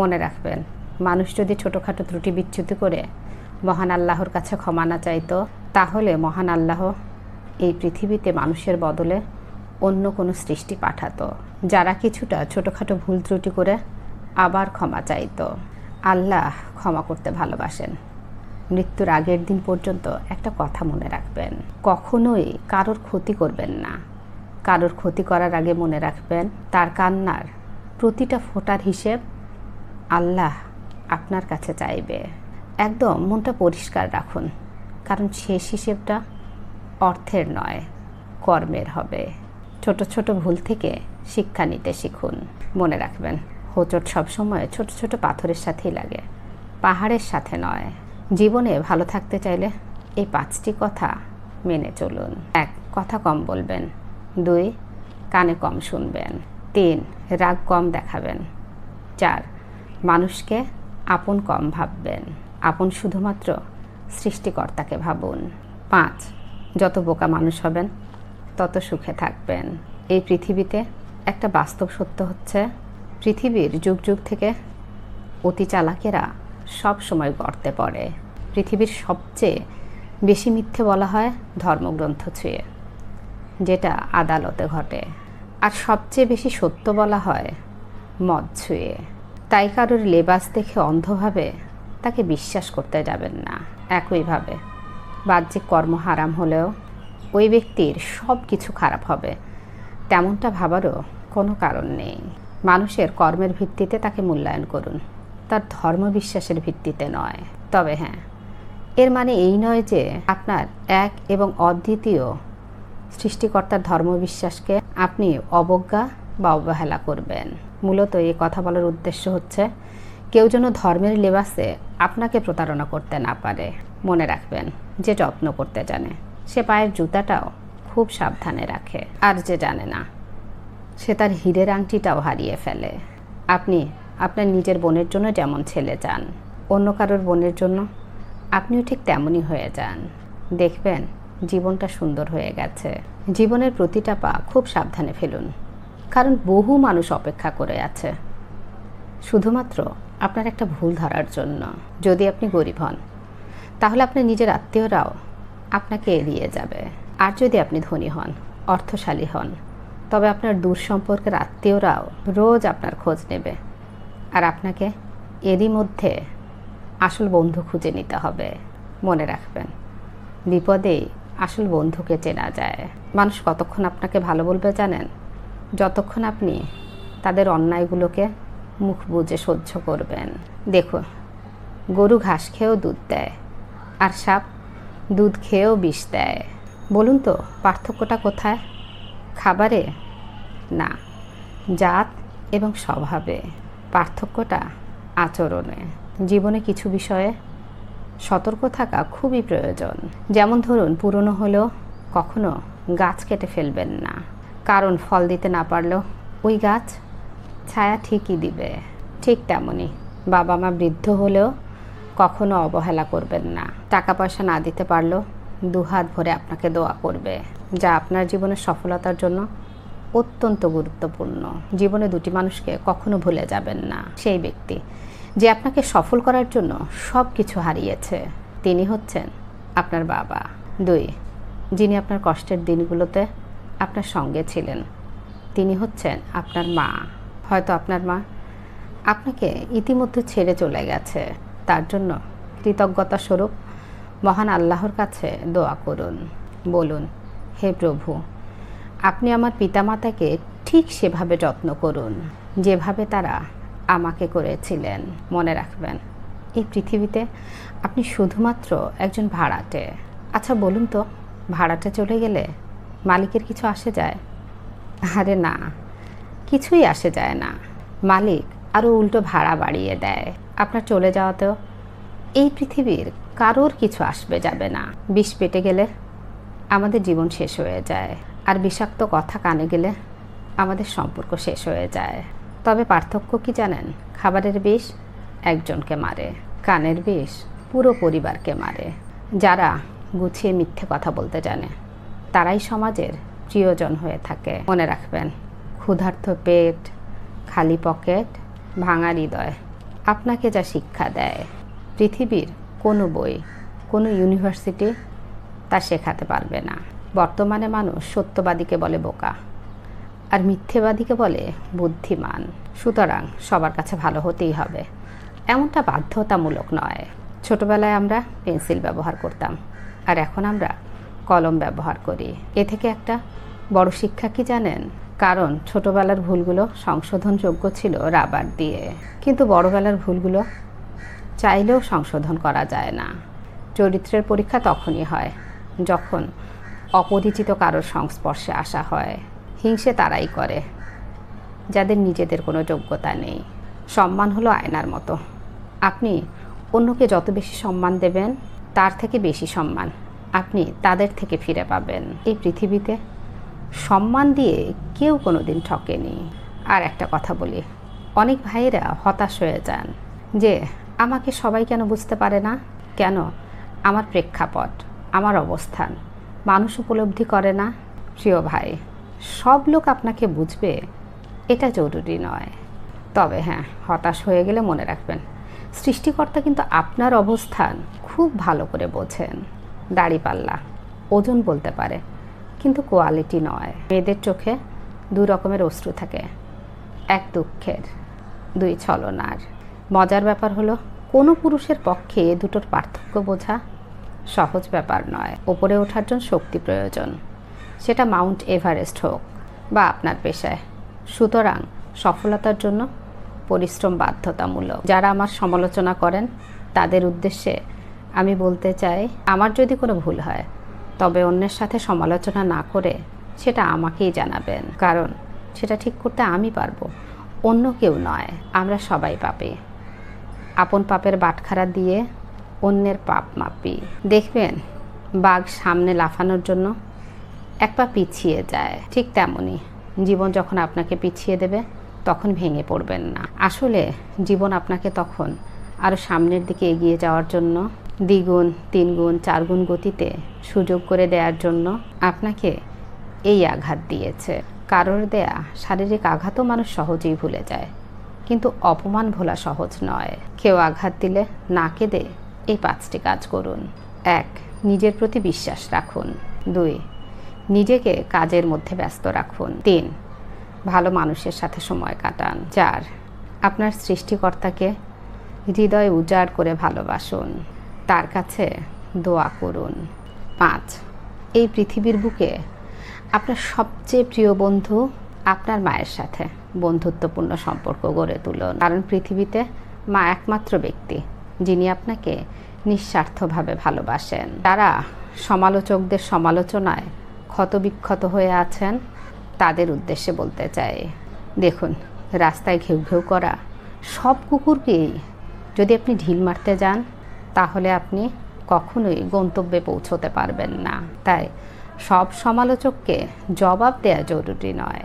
মনে রাখবেন, মানুষ যদি ছোটোখাটো ত্রুটি বিচ্যুতি করে মহান আল্লাহর কাছে ক্ষমা না চাইতো, তাহলে মহান আল্লাহ এই পৃথিবীতে মানুষের বদলে অন্য কোনো সৃষ্টি পাঠাতো, যারা কিছুটা ছোটোখাটো ভুল ত্রুটি করে আবার ক্ষমা চাইতো। আল্লাহ ক্ষমা করতে ভালোবাসেন। মৃত্যুর আগের দিন পর্যন্ত একটা কথা মনে রাখবেন, কখনোই কারোর ক্ষতি করবেন না। কারোর ক্ষতি করার আগে মনে রাখবেন, তার কান্নার প্রতিটা ফোটার হিসেব আল্লাহ আপনার কাছে চাইবে। একদম মনটা পরিষ্কার রাখুন, কারণ শেষ হিসেবটা অর্থের নয়, কর্মের হবে। ছোট ছোট ভুল থেকে শিক্ষা নিতে শিখুন। মনে রাখবেন, হোঁচট সবসময় ছোট ছোট পাথরের সাথেই লাগে, পাহাড়ের সাথে নয়। জীবনে ভালো থাকতে চাইলে এই পাঁচটি কথা মেনে চলুন। এক, কথা কম বলবেন। দুই, কানে কম শুনবেন। তিন, রাগ কম দেখাবেন। চার মানুষকে আপন কম ভাববেন। আপন শুধুমাত্র সৃষ্টিকর্তাকে ভাবুন। পাঁচ, যত বোকা মানুষ হবেন, তত সুখে থাকবেন। এই পৃথিবীতে একটা বাস্তব সত্য হচ্ছে, পৃথিবীর যুগ যুগ থেকে অতি চালাকেরা সব সময় গর্তে পড়ে। পৃথিবীর সবচেয়ে বেশি মিথ্যে বলা হয় ধর্মগ্রন্থ ছুঁয়ে, যেটা আদালতে ঘটে। আর সবচেয়ে বেশি সত্য বলা হয় মদ ছুঁয়ে। তাই কারোর লেবাস দেখে অন্ধভাবে তাকে বিশ্বাস করতে যাবেন না। একইভাবে বাহ্যিক কর্ম হারাম হলেও ওই ব্যক্তির সব কিছু খারাপ হবে, তেমনটা ভাবারও কোনো কারণ নেই। মানুষের কর্মের ভিত্তিতে তাকে মূল্যায়ন করুন, তার ধর্মবিশ্বাসের ভিত্তিতে নয়। তবে হ্যাঁ এর মানে এই নয় যে আপনার এক এবং অদ্বিতীয় সৃষ্টিকর্তার ধর্মবিশ্বাসকে আপনি অবজ্ঞা বা অবহেলা করবেন। মূলত এই কথা বলার উদ্দেশ্য হচ্ছে, কেউ যেন ধর্মের লেবাসে আপনাকে প্রতারণা করতে না পারে। মনে রাখবেন, যে যত্ন করতে জানে, সে পায়ের জুতাটাও খুব সাবধানে রাখে। আর যে জানে না, সে তার হীরের আংটিটাও হারিয়ে ফেলে। আপনি আপনার নিজের বোনের জন্য যেমন ছেলে চান, অন্য কারোর বোনের জন্য আপনিও ঠিক তেমনই হয়ে যান। দেখবেন, জীবনটা সুন্দর হয়ে গেছে। জীবনের প্রতিটা পা খুব সাবধানে ফেলুন। কারণ বহু মানুষ অপেক্ষা করে আছে। শুধুমাত্র আপনার একটা ভুল ধরার জন্য। যদি আপনি গরিব হন, তাহলে আপনার নিজের আত্মীয়রাও আপনাকে এড়িয়ে যাবে। আর যদি আপনি ধনী হন, অর্থশালী হন, তবে আপনার দূর সম্পর্কের আত্মীয়রাও রোজ আপনার খোঁজ নেবে। আর আপনাকে এরই মধ্যে আসল বন্ধু খুঁজে নিতে হবে। মনে রাখবেন, বিপদেই আসল বন্ধুকে চেনা যায়। মানুষ কতক্ষণ আপনাকে ভালো বলবে জানেন? যতক্ষণ আপনি তাদের অন্যায়গুলোকে মুখ বুজে সহ্য করবেন। দেখুন, গরু ঘাস খেয়েও দুধ দেয়, আর সাপ দুধ খেয়েও বিষ দেয়। বলুন তো, পার্থক্যটা কোথায়? খাবারে? না, জাত এবং স্বভাবে। পার্থক্যটা আচরণে। জীবনে কিছু বিষয়ে সতর্ক থাকা খুবই প্রয়োজন। যেমন ধরুন, পুরনো হলেও কখনো গাছ কেটে ফেলবেন না। কারণ ফল দিতে না পারলেও ওই গাছ ছায়া ঠিকই দিবে। ঠিক তেমনই বাবা মা বৃদ্ধ হলেও কখনো অবহেলা করবেন না। টাকা পয়সা না দিতে পারলেও দুহাত ভরে আপনাকে দোয়া করবে, যা আপনার জীবনের সফলতার জন্য অত্যন্ত গুরুত্বপূর্ণ। জীবনে দুটি মানুষকে কখনো ভুলে যাবেন না। সেই ব্যক্তি যে আপনাকে সফল করার জন্য সব কিছু হারিয়েছে, তিনি হচ্ছেন আপনার বাবা। দুই, যিনি আপনার কষ্টের দিনগুলোতে আপনার সঙ্গে ছিলেন। তিনি হচ্ছেন আপনার মা। হয়তো আপনার মা আপনাকে ইতিমধ্যে ছেড়ে চলে গেছে। তার জন্য কৃতজ্ঞতা স্বরূপ মহান আল্লাহর কাছে দোয়া করুন। বলুন, হে প্রভু, আপনি আমার পিতামাতাকে ঠিক সেভাবে যত্ন করুন, যেভাবে তারা আমাকে করেছিলেন। মনে রাখবেন, এই পৃথিবীতে আপনি শুধুমাত্র একজন ভাড়াটে। আচ্ছা বলুন তো, ভাড়াটে চলে গেলে মালিকের কিছু আসে যায়? আরে না, কিছুই আসে যায় না। মালিক আরও উল্টো ভাড়া বাড়িয়ে দেয়। আপনার চলে যাওয়াতেও এই পৃথিবীর কারোর কিছু আসবে যাবে না। বিষ পেটে গেলে আমাদের জীবন শেষ হয়ে যায়। আর বিষাক্ত কথা কানে গেলে আমাদের সম্পর্ক শেষ হয়ে যায়। তবে পার্থক্য কি জানেন? খাবারের বিষ একজনকে মারে, কানের বিষ পুরো পরিবারকে মারে। যারা গুছিয়ে মিথ্যে কথা বলতে জানে। তারাই সমাজের প্রিয়জন হয়ে থাকে। মনে রাখবেন, ক্ষুধার্ত পেট, খালি পকেট, ভাঙা হৃদয়, আপনাকে যা শিক্ষা দেয়। পৃথিবীর কোনো বই, কোনো ইউনিভার্সিটি তা শেখাতে পারবে না। বর্তমানে মানুষ সত্যবাদীকে বলে বোকা আর মিথ্যেবাদীকে বলে বুদ্ধিমান। সুতরাং সবার কাছে ভালো হতেই হবে। এমনটা বাধ্যতামূলক নয়। ছোটবেলায় আমরা পেন্সিল ব্যবহার করতাম আর এখন আমরা কলম ব্যবহার করি। এ থেকে একটা বড় শিক্ষা কি জানেন? কারণ ছোটবেলার ভুলগুলো সংশোধনযোগ্য ছিল রাবার দিয়ে। কিন্তু বড়বেলার ভুলগুলো চাইলেও সংশোধন করা যায় না। চরিত্রের পরীক্ষা তখনই হয় যখন অপরিচিত কারোর সংস্পর্শে আসা হয়। হিংসে তারাই করে, যাদের নিজেদের কোনো যোগ্যতা নেই। সম্মান হলো আয়নার মতো। আপনি অন্যকে যত বেশি সম্মান দেবেন, তার থেকে বেশি সম্মান। আপনি তাদের থেকে ফিরে পাবেন। এই পৃথিবীতে সম্মান দিয়ে কেউ কোনো দিন ঠকেনি। আর একটা কথা বলি, অনেক ভাইয়েরা হতাশ হয়ে যান যে, আমাকে সবাই কেন বুঝতে পারে না? কেন? আমার প্রেক্ষাপট, আমার অবস্থান, মানুষ উপলব্ধি করে না? প্রিয় ভাই, সব লোক আপনাকে বুঝবে, এটা জরুরি নয়। তবে হ্যাঁ হতাশ হয়ে গেলে মনে রাখবেন, সৃষ্টিকর্তা কিন্তু আপনার অবস্থান খুব ভালো করে বোঝেন। দাড়িপাল্লা। ওজন বলতে পারে, কিন্তু কোয়ালিটি নয়। মেয়েদের চোখে দু রকমের অশ্রু থাকে, এক দুঃখের, দুই ছলনার। মজার ব্যাপার হলো, কোনো পুরুষের পক্ষে দুটোর পার্থক্য বোঝা সহজ ব্যাপার নয়। ওপরে ওঠার জন্য শক্তি প্রয়োজন। সেটা মাউন্ট এভারেস্ট হোক বা আপনার পেশায়। সুতরাং সফলতার জন্য পরিশ্রম বাধ্যতামূলক। যারা আমার সমালোচনা করেন, তাদের উদ্দেশ্যে আমি বলতে চাই, আমার যদি কোনো ভুল হয়, তবে অন্যের সাথে সমালোচনা না করে সেটা আমাকেই জানাবেন। কারণ সেটা ঠিক করতে আমি পারব, অন্য কেউ নয়, আমরা সবাই পাপে। আপন পাপের বাটখারা দিয়ে অন্যের পাপ মাপি। দেখবেন, বাঘ সামনে লাফানোর জন্য এক পা পিছিয়ে যায়। ঠিক তেমনই জীবন যখন আপনাকে পিছিয়ে দেবে, তখন ভেঙে পড়বেন না। আসলে জীবন আপনাকে তখন আরও সামনের দিকে এগিয়ে যাওয়ার জন্য দ্বিগুণ, তিনগুণ, চারগুণ গতিতে সুযোগ করে দেওয়ার জন্য আপনাকে এই আঘাত দিয়েছে। কারোর দেয়া শারীরিক আঘাতও মানুষ সহজেই ভুলে যায়, কিন্তু অপমান ভোলা সহজ নয়। কেউ আঘাত দিলে না কেঁদে এই পাঁচটি কাজ করুন। এক, নিজের প্রতি বিশ্বাস রাখুন। দুই, নিজেকে কাজের মধ্যে ব্যস্ত রাখুন। তিন, ভালো মানুষের সাথে সময় কাটান। চার, আপনার সৃষ্টিকর্তাকে হৃদয় উজাড় করে ভালোবাসুন। তার কাছে দোয়া করুন। পাঁচ, এই পৃথিবীর বুকে আপনার সবচেয়ে প্রিয় বন্ধু আপনার মায়ের সাথে বন্ধুত্বপূর্ণ সম্পর্ক গড়ে তুলুন। কারণ পৃথিবীতে মা একমাত্র ব্যক্তি, যিনি আপনাকে নিঃস্বার্থভাবে ভালোবাসেন। তারা সমালোচকদের সমালোচনায় ক্ষতবিক্ষত হয়ে আছেন, তাদের উদ্দেশ্যে বলতে চাই, দেখুন, রাস্তায় ঘেউ ঘেউ করা সব কুকুরকেই যদি আপনি ঢিল মারতে যান তাহলে আপনি কখনোই গন্তব্যে পৌঁছতে পারবেন না। তাই সব সমালোচককে জবাব দেওয়া জরুরি নয়।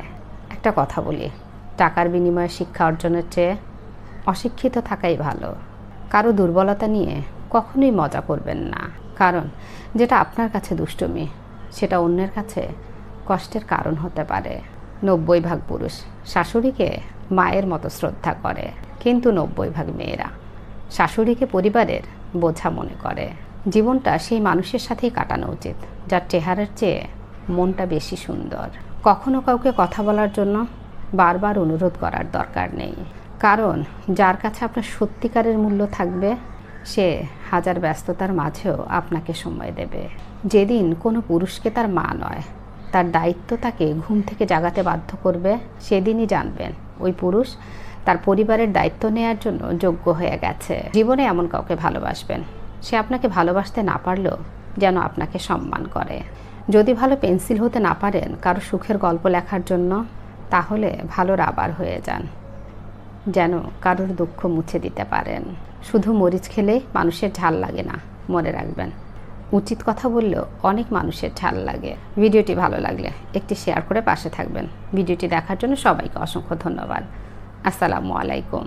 একটা কথা বলি, টাকার বিনিময়ে শিক্ষা অর্জনের চেয়ে অশিক্ষিত থাকাই ভালো। কারও দুর্বলতা নিয়ে কখনোই মজা করবেন না। কারণ যেটা আপনার কাছে দুষ্টুমি, সেটা অন্যের কাছে কষ্টের কারণ হতে পারে। নব্বই ভাগ পুরুষ শাশুড়িকে মায়ের মতো শ্রদ্ধা করে, কিন্তু নব্বই ভাগ মেয়েরা। শাশুড়িকে পরিবারের বোঝা মনে করে। জীবনটা সেই মানুষের সাথেই কাটানো উচিত, যার চেহারার চেয়ে মনটা বেশি সুন্দর। কখনো কাউকে কথা বলার জন্য বারবার অনুরোধ করার দরকার নেই। কারণ, যার কাছে আপনার সত্যিকারের মূল্য থাকবে, সে হাজার ব্যস্ততার মাঝেও আপনাকে সময় দেবে। যেদিন কোনো পুরুষকে তার মা নয়, তার দায়িত্ব তাকে ঘুম থেকে জাগাতে বাধ্য করবে, সেদিনই জানবেন, ওই পুরুষ তার পরিবারের দায়িত্ব নেয়ার জন্য যোগ্য হয়ে গেছে। জীবনে এমন কাউকে ভালোবাসবেন। সে আপনাকে ভালোবাসতে না পারলেও যেন আপনাকে সম্মান করে। যদি ভালো পেন্সিল হতে না পারেন কারও সুখের গল্প লেখার জন্য, তাহলে ভালো রাবার হয়ে যান। যেন কারোর দুঃখ মুছে দিতে পারেন। শুধু মরিচ খেলে মানুষের ঝাল লাগে না, মনে রাখবেন। উচিত কথা বললেও অনেক মানুষের ঝাল লাগে। ভিডিওটি ভালো লাগলে একটি শেয়ার করে পাশে থাকবেন। ভিডিওটি দেখার জন্য সবাইকে অসংখ্য ধন্যবাদ। আসসালামু আলাইকুম।